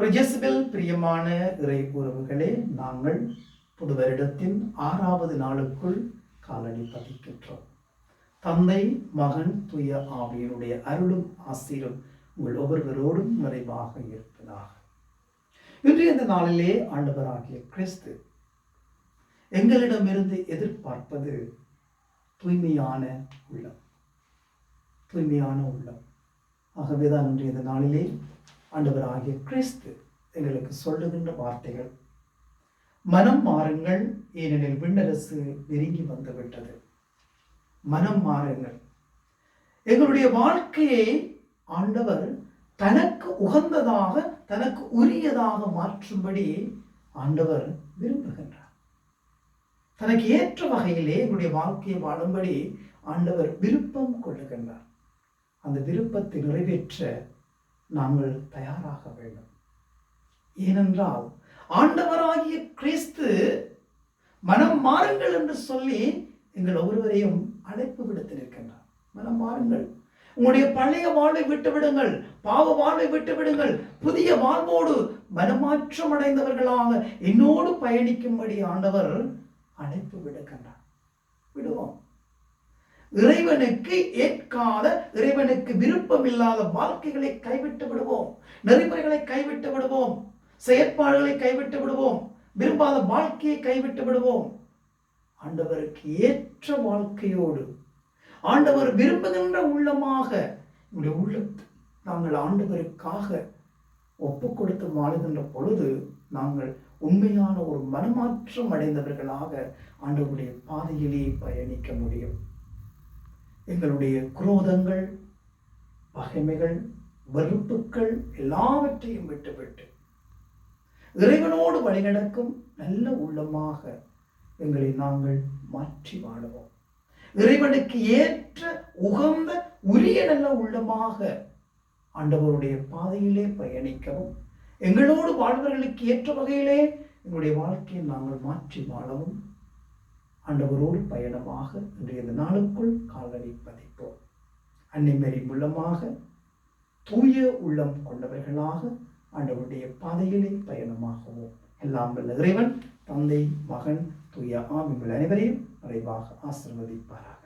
ஒரு பிரியமான இறை உறவுகளே நாங்கள் புது வருடத்தின் ஆறாவது நாளுக்குள் காலடி பதிக்கின்றோம். தந்தை மகன் துய ஆவியனுடைய அருளும் ஆசிரும் உங்கள் ஒவ்வொருவரோடும் நிறைவாக இருப்பதாக. இன்று இந்த நாளிலே ஆண்டவராகிய கிறிஸ்து எங்களிடமிருந்து எதிர்பார்ப்பது தூய்மையான உள்ளம். தூய்மையான உள்ளம். ஆகவேதான் இன்றைய இந்த ஆண்டவர் ஆண்டவராகிய கிறிஸ்து எங்களுக்கு சொல்லுகின்ற வார்த்தைகள். மனம் மாறுங்கள் ஏனெனில் விண்ணரசு நெருங்கி வந்துவிட்டது. மனம் மாறுங்கள். எங்களுடைய வாழ்க்கையை ஆண்டவர் தனக்கு உகந்ததாக தனக்கு உரியதாக மாற்றும்படி ஆண்டவர் விரும்புகின்றார். தனக்கு ஏற்ற வகையிலே எங்களுடைய வாழ்க்கையை வாழும்படி ஆண்டவர் விருப்பம் கொள்ளுகின்றார். அந்த விருப்பத்தை நிறைவேற்ற நாங்கள் தயாராக வேண்டும். ஏனென்றால் ஆண்டவராகிய கிறிஸ்து மனம் மாறுங்கள் என்று சொல்லி எங்கள் ஒவ்வொருவரையும் அழைப்பு விடுத்திருக்கின்றார். மனம் மாறுங்கள். உங்களுடைய பழைய வாழ்வை விட்டு விடுங்கள். பாவ வாழ்வை விட்டு விடுங்கள். புதிய வாழ்வோடு மனமாற்றம் அடைந்தவர்களாக என்னோடு பயணிக்கும்படி ஆண்டவர் அழைப்பு விடுக்கின்றார். விடுவோம். இறைவனுக்கு ஏற்காத இறைவனுக்கு விருப்பம் இல்லாத வாழ்க்கைகளை கைவிட்டு விடுவோம். நெறிமுறைகளை கைவிட்டு விடுவோம். செயற்பாடுகளை கைவிட்டு விடுவோம். விரும்பாத வாழ்க்கையை கைவிட்டு விடுவோம். ஆண்டவருக்கு ஏற்ற வாழ்க்கையோடு ஆண்டவர் விரும்புகின்ற உள்ளமாக நம்முடைய உள்ளத்தை நாங்கள் ஆண்டவருக்காக ஒப்பு கொடுத்து வாழுகின்ற பொழுது நாங்கள் உண்மையான ஒரு மனமாற்றம் அடைந்தவர்களாக ஆண்டவருடைய பாதையிலே பயணிக்க முடியும். எங்களுடைய குரோதங்கள் பகைமைகள் வெறுப்புகள் எல்லாவற்றையும் விட்டுவிட்டு இறைவனோடு வழிநடக்கும் நல்ல உள்ளமாக எங்களை நாங்கள் மாற்றி வாழுவோம். இறைவனுக்கு ஏற்ற உகந்த உரிய நல்ல உள்ளமாக ஆண்டவருடைய பாதையிலே பயணிக்கவும் எங்களோடு வாழ்வர்களுக்கு ஏற்ற வகையிலே எங்களுடைய வாழ்க்கையை நாங்கள் மாற்றி வாழவும் ஆண்டவரோடு பயணமாக இன்றைய இந்த நாளுக்குள் காலடி பதிப்போம். அன்னைமரி மூலமாக தூய உள்ளம் கொண்டவர்களாக ஆண்டவருடைய பாதையிலே பயணமாகவும். எல்லாம் வல்ல இறைவன் தந்தை மகன் தூய ஆவிகள் அனைவரையும் நிறைவாக ஆசிர்வதிப்பாராக.